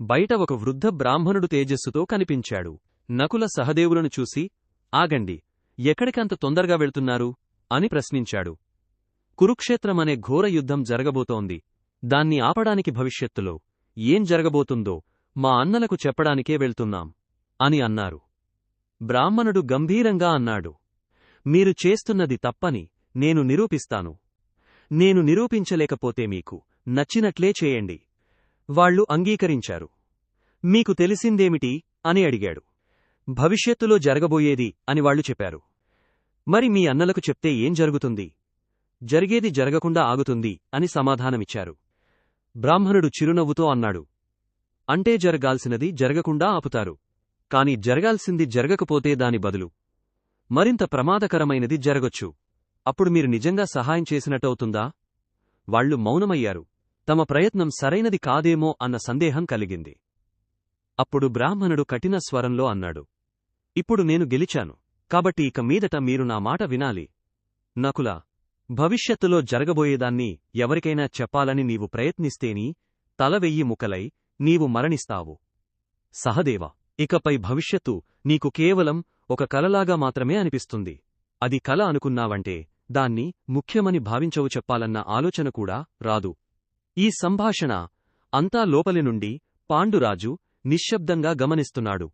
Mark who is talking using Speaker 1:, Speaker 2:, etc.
Speaker 1: బయట ఒక వృద్ధ బ్రాహ్మణుడు తేజస్సుతో కనిపించాడు. నకుల సహదేవులను చూసి ఆగండి ఎక్కడికంత తొందరగా వెళ్తున్నారు? అని ప్రశ్నించాడు. కురుక్షేత్రమనే ఘోర యుద్ధం జరగబోతోంది. దాన్ని ఆపడానికి భవిష్యత్తులో ఏం జరగబోతుందో మా అన్నలకు చెప్పడానికే వెళ్తున్నాం. అని అన్నారు. బ్రాహ్మణుడు గంభీరంగా అన్నాడు. మీరు చేస్తున్నది తప్పని నేను నిరూపిస్తాను. నేను నిరూపించలేకపోతే మీకు నచ్చినట్లే చేయండి. వాళ్ళు అంగీకరించారు. మీకు తెలిసిందేమిటి? అని అడిగాడు. భవిష్యత్తులో జరగబోయేది అని వాళ్ళు చెప్పారు. మరి మీ అన్నలకు చెప్తే ఏం జరుగుతుంది? జరిగేది జరగకుండా ఆగుతుంది అని సమాధానమిచ్చారు. బ్రాహ్మణుడు చిరునవ్వుతో అన్నాడు. అంటే జరగాల్సినది జరగకుండా ఆపుతారు. కాని జరగాల్సింది జరగకపోతే దాని బదులు మరింత ప్రమాదకరమైనది జరగొచ్చు. అప్పుడు మీరు నిజంగా సహాయం చేసినట్టవుతుందా? వాళ్ళు మౌనమయ్యారు. తమ ప్రయత్నం సరైనది కాదేమో అన్న సందేహం కలిగింది. అప్పుడు బ్రాహ్మణుడు కఠిన స్వరంలో అన్నాడు ఇప్పుడు నేను గెలిచాను కాబట్టి ఇక మీదట మీరు నా మాట వినాలి. నకుల భవిష్యత్తులో జరగబోయేదాన్ని ఎవరికైనా చెప్పాలని నీవు ప్రయత్నిస్తేని తల వెయ్యి ముకలై నీవు మరణిస్తావు. సహదేవ ఇకపై భవిష్యత్తు నీకు కేవలం ఒక కలలాగా మాత్రమే అనిపిస్తుంది. అది కల అనుకున్నావంటే దాన్ని ముఖ్యమని భావించవు చెప్పాలన్న ఆలోచన కూడా రాదు. ఈ సంభాషణ అంతా లోపలి నుండి పాండురాజు నిశ్శబ్దంగా గమనిస్తున్నాడు.